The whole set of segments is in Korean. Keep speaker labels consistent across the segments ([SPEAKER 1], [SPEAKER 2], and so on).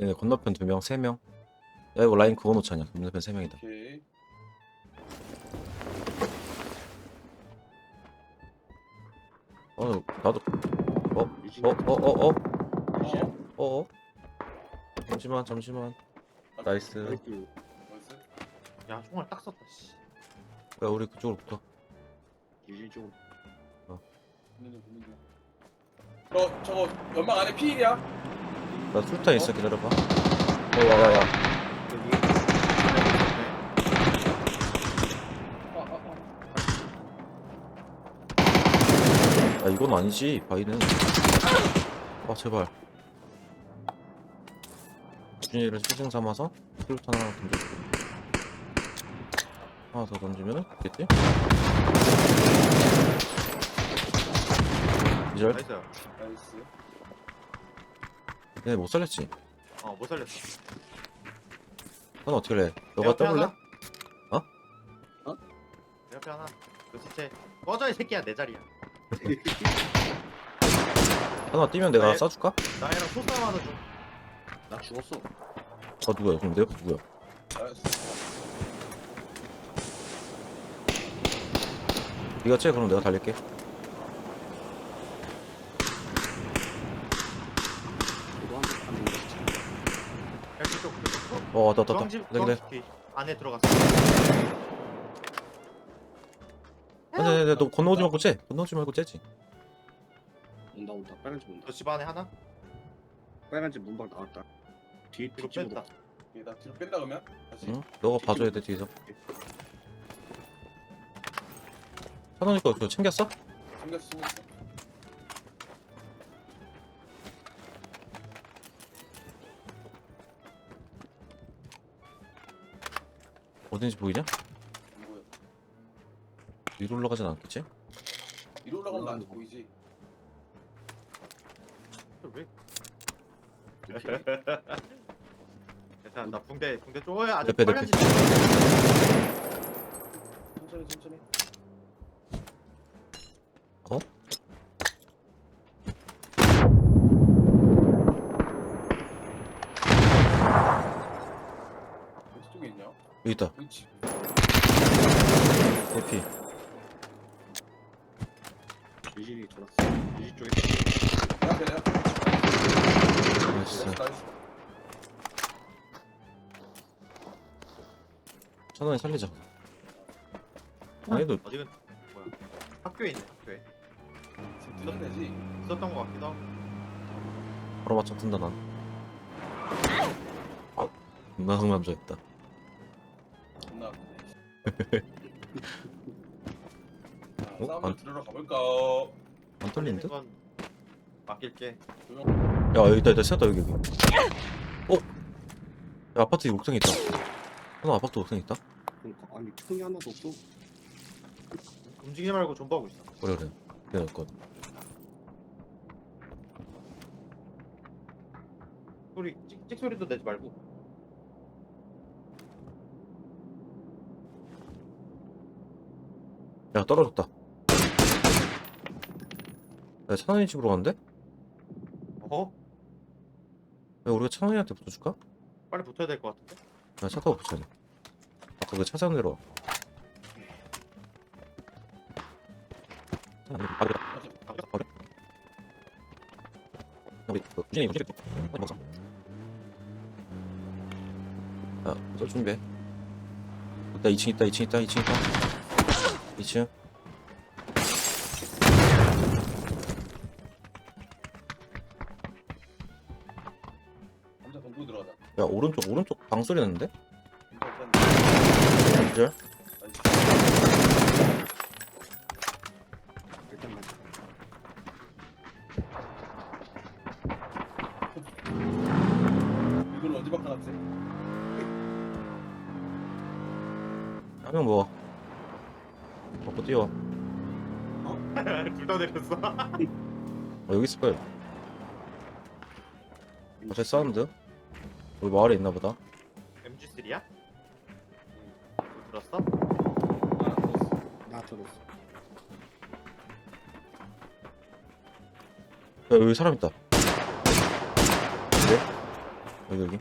[SPEAKER 1] 얘네 건너편 두 명, 세 명. 야 이거 라인 그거 놓자냐? 건너편 세 명이다.
[SPEAKER 2] 오케이.
[SPEAKER 1] 어 나도
[SPEAKER 3] 유진
[SPEAKER 1] 어어 어 어
[SPEAKER 2] 어?
[SPEAKER 1] 어 어. 잠시만 잠시만. 나이스.
[SPEAKER 3] 나이스.
[SPEAKER 2] 나이스.
[SPEAKER 4] 야 총알 딱 썼다 씨
[SPEAKER 1] 야 우리 그쪽으로 붙어.
[SPEAKER 3] 유진 쪽으로.
[SPEAKER 2] 붙는 중, 붙는 중. 저 저거 연막 안에 피일이야.
[SPEAKER 1] 나 술탄 있어 기다려봐. 어 야야야.
[SPEAKER 3] 여기.
[SPEAKER 2] 아.
[SPEAKER 1] 야 이건 아니지 바위는. 아 제발. 준이를 희생 삼아서 술탄 하나 던져주고. 하나 더 던지면은 됐겠지? 이절
[SPEAKER 4] 나이스
[SPEAKER 2] 나이스.
[SPEAKER 1] 얘네 못 살렸지?
[SPEAKER 4] 어 못 살렸어
[SPEAKER 1] 넌 어떻게 해?
[SPEAKER 4] 내
[SPEAKER 1] 너가
[SPEAKER 4] 옆에
[SPEAKER 1] 떠볼래?
[SPEAKER 4] 하나.
[SPEAKER 1] 어?
[SPEAKER 3] 어?
[SPEAKER 4] 내 옆에 하나 그 시체 꺼져 이 새끼야 내 자리야
[SPEAKER 1] 하나 뛰면 내가
[SPEAKER 4] 네.
[SPEAKER 1] 쏴줄까?
[SPEAKER 4] 나이랑 소싸움 하는 중
[SPEAKER 3] 나 죽었어.
[SPEAKER 1] 아 누구야? 그럼 내 옆에 누구야? 네가 째 그럼 내가 달릴게
[SPEAKER 3] 저도 한번 가는 거 진짜.
[SPEAKER 4] 쪽
[SPEAKER 1] 어 왔다 왔다 왔다
[SPEAKER 4] 주황집
[SPEAKER 1] 네, 네.
[SPEAKER 4] 주황집 안에 들어갔어
[SPEAKER 1] 아니 아니 아니 너 건너오지 말고 째 건너오지 말고 째지
[SPEAKER 3] 온다 온다. 빨간집 온다.
[SPEAKER 4] 저 집 안에 하나
[SPEAKER 3] 빨간집 문방 나왔다. 뒤
[SPEAKER 4] 뒤로
[SPEAKER 3] 뒷집으로.
[SPEAKER 4] 뺐다
[SPEAKER 2] 오케이, 나 뒤로 뺀다 그러면. 다시.
[SPEAKER 1] 응? 너가 봐줘야 돼 뒤에서 찬원이 거 그거 챙겼어?
[SPEAKER 2] 챙겼어, 챙겼어.
[SPEAKER 1] 어딘지 보이냐?
[SPEAKER 2] 뭐야?
[SPEAKER 1] 위로 올라가진 않겠지?
[SPEAKER 2] 위로 올라가면 안 보이지.
[SPEAKER 4] 왜. 일단 나 붕대 붕대 쪼야 아직
[SPEAKER 1] 옆에,
[SPEAKER 4] 빨간
[SPEAKER 1] 옆에.
[SPEAKER 4] 집
[SPEAKER 2] 천천히, 천천히.
[SPEAKER 1] 어?
[SPEAKER 2] 어디 쪽에 있냐?
[SPEAKER 1] 여기 있다
[SPEAKER 2] 그렇지.
[SPEAKER 1] 해피
[SPEAKER 3] 유진이 돌았어. 유진 쪽에.
[SPEAKER 2] 내 앞에, 내 앞에.
[SPEAKER 1] 나이스
[SPEAKER 2] 나이스, 나이스.
[SPEAKER 1] 찬원이 살리자 아니도
[SPEAKER 4] 어디는 뭐야 학교에 있네 학교에
[SPEAKER 2] 지금 되지.
[SPEAKER 4] 있었던 것 같기도 하고
[SPEAKER 1] 바로 맞춰 든다 난 아, 존나 상남자였다
[SPEAKER 2] 존나 아프네. 자,
[SPEAKER 1] 어?
[SPEAKER 2] 싸움을
[SPEAKER 1] 안-
[SPEAKER 2] 들으러 가볼까?
[SPEAKER 1] 안 털리는 듯?
[SPEAKER 4] 건 맡길게
[SPEAKER 1] 야 여기 있다 여기 있다 여기 여기 어? 야 아파트 옥상에 있다 하나 아파트 옥상에 있다?
[SPEAKER 3] 그러니까 아니 총이 하나도 없어.
[SPEAKER 4] 움직이지 말고 존버하고 있어
[SPEAKER 1] 그래 그래 그래 것
[SPEAKER 4] 소리 찍찍 소리도 내지 말고
[SPEAKER 1] 야 떨어졌다. 야 찬원이 집으로 간대?
[SPEAKER 4] 어?
[SPEAKER 1] 야 우리가 찬원이한테 붙어줄까?
[SPEAKER 4] 빨리 붙어야 될 것 같은데?
[SPEAKER 1] 야차 타고 붙여야 돼. 아까 그 차선 내려와. 먹자 야너 준비해. 있다 2층 있다 2층 있다 2층 있다 2층
[SPEAKER 2] 남자 동부 들어가자.
[SPEAKER 1] 야 오른쪽 오른쪽 방소리 났는데?
[SPEAKER 2] 일단.
[SPEAKER 1] 기절 뛰어
[SPEAKER 4] 둘다 내렸어
[SPEAKER 1] 아, 여기 있을 거야 앞에 사운드 우리 마을에 있나 보다
[SPEAKER 4] MG3야? 들었어?
[SPEAKER 2] 아, 들었어.
[SPEAKER 3] 나 들었어.
[SPEAKER 1] 야 여기 사람 있다 네? 여기 여기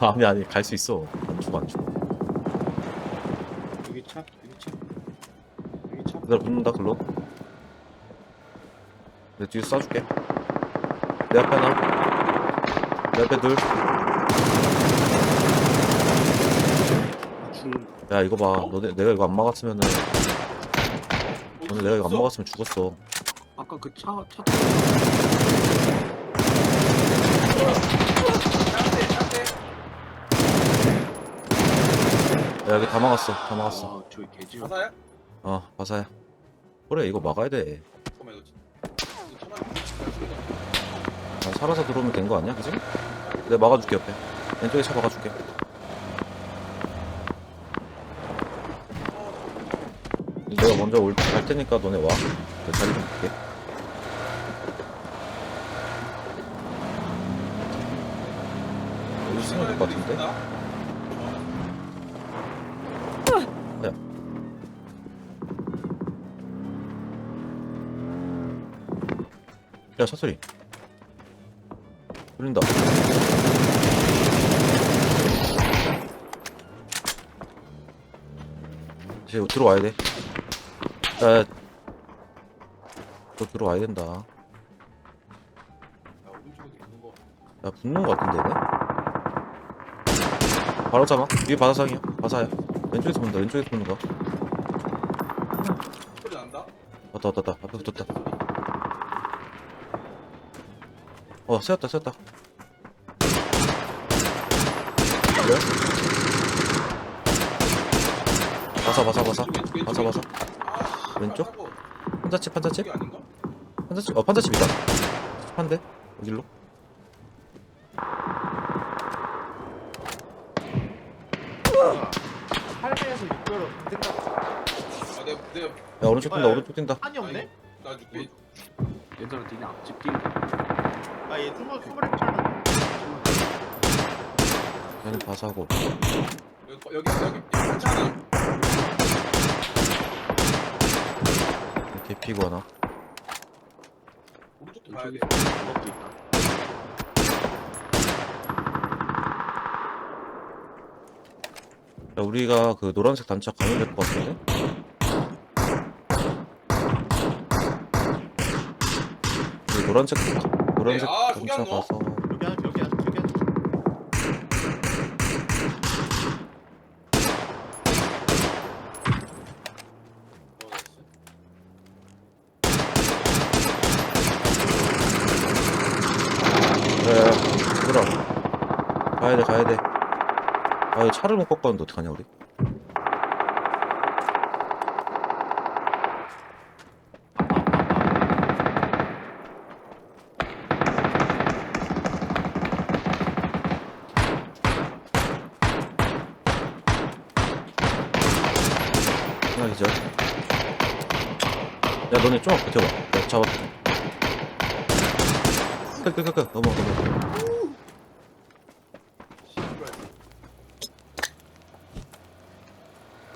[SPEAKER 2] 아,
[SPEAKER 1] 아니 아니 갈 수 있어. 안 죽어 안 죽어.
[SPEAKER 3] 여기 차? 여기 차? 여기 차?
[SPEAKER 1] 얘들아 붙는다 글로. 내 뒤에서 쏴줄게. 내 앞에 하나. 내 앞에 둘야
[SPEAKER 3] 아, 죽는다.
[SPEAKER 1] 이거 봐. 너네 내가 이거 안 막았으면은 너네 내가 이거 안 막았으면 죽었어.
[SPEAKER 3] 아까 그차차
[SPEAKER 2] ጫ대, ጫ대.
[SPEAKER 1] 야 여기 다 막았어. 다 막았어.
[SPEAKER 3] 아 저기 개지
[SPEAKER 2] 가사야?
[SPEAKER 1] 어 바사야. 그래 이거 막아야 돼.
[SPEAKER 2] 잠깐만 이거. 이거 차만 치고
[SPEAKER 1] 아, 살아서 들어오면 된 거 아니야 그지? 내가 막아줄게 옆에. 왼쪽에 차 막아줄게. 내가 먼저 올, 갈 테니까 너네 와. 내가 자리 좀 볼게. 여기 쓰면 될것 같은데? 야 차소리 들린다. 이제 들어와야 돼. 야, 너 들어와야 된다.
[SPEAKER 2] 야,
[SPEAKER 1] 붙는 거 같은데 얘네? 바로 잡아. 위에 바사상이야. 바사야. 왼쪽에서 본다. 왼쪽에서 보는 거.
[SPEAKER 2] 소리.
[SPEAKER 1] 왔다 왔다 왔다. 앞에 붙었다 어 세웠다 세웠다. 그래? 바사 바사 바사. 바사 바사.
[SPEAKER 2] 아,
[SPEAKER 1] 왼쪽? 판자집 판자집? 판자집 어 판자집 있다. 판대? 여길로?
[SPEAKER 4] 할배에서 육교로 생각
[SPEAKER 2] 아, 내가 내가
[SPEAKER 1] 야 오른쪽 뛴다 오른쪽 뛴다.
[SPEAKER 4] 한이 없네?
[SPEAKER 2] 나 죽게.
[SPEAKER 3] 얘들아 니네 앞집 뛴다
[SPEAKER 4] 아얘 스물 스물에 짤
[SPEAKER 1] 얘는 바사하고
[SPEAKER 2] 여기 여기 여기 괜찮아.
[SPEAKER 1] 개피고 하나
[SPEAKER 2] 오른쪽도 봐야 돼.
[SPEAKER 3] 방법도 있다
[SPEAKER 1] 야 우리가 그 노란색 단차 가면 될 것 같은데? 그 노란색 노란색
[SPEAKER 2] 네, 아,
[SPEAKER 1] 단차
[SPEAKER 2] 소개한 거?
[SPEAKER 1] 가서.
[SPEAKER 4] 여기 하나 여기 하나 여기 하나
[SPEAKER 1] 야야야 얘들아 가야돼 가야돼. 아 차를 못 갖고 왔는데 어떡하냐 우리 하나 기절 야 너네 좀 버텨봐 야 잡아 끄끄끄끄 넘어 넘어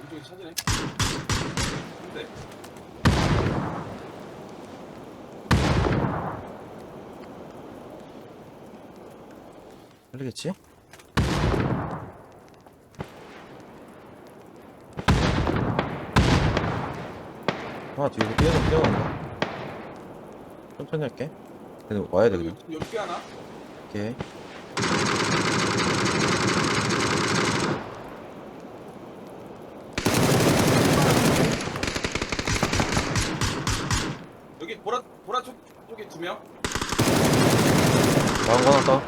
[SPEAKER 2] 오른쪽에 찾으네. 근데
[SPEAKER 1] 살리겠지? 아 뒤에서 뛰어서 뛰어간다 천천히 할게. 근데 와야 돼 그냥.
[SPEAKER 2] 여기 여기 하나.
[SPEAKER 1] 오케이.
[SPEAKER 2] 여기 보라 보라 쪽 쪽에 두 명.
[SPEAKER 1] 거 하나 따
[SPEAKER 2] 하나 더
[SPEAKER 1] 야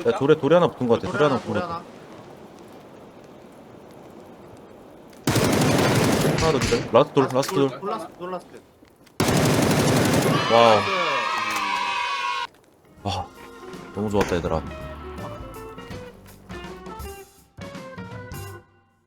[SPEAKER 2] 있다.
[SPEAKER 1] 돌에 돌에 하나 붙은 거 같아.
[SPEAKER 4] 돌에
[SPEAKER 1] 돌에 하나 붙은
[SPEAKER 4] 돌에
[SPEAKER 1] 거 같아.
[SPEAKER 4] 하나
[SPEAKER 1] 하나 더 기다려 라스트 돌. 라스트 돌
[SPEAKER 4] 놀랐어 놀랐어
[SPEAKER 1] 와우. 와 너무 좋았다 얘들아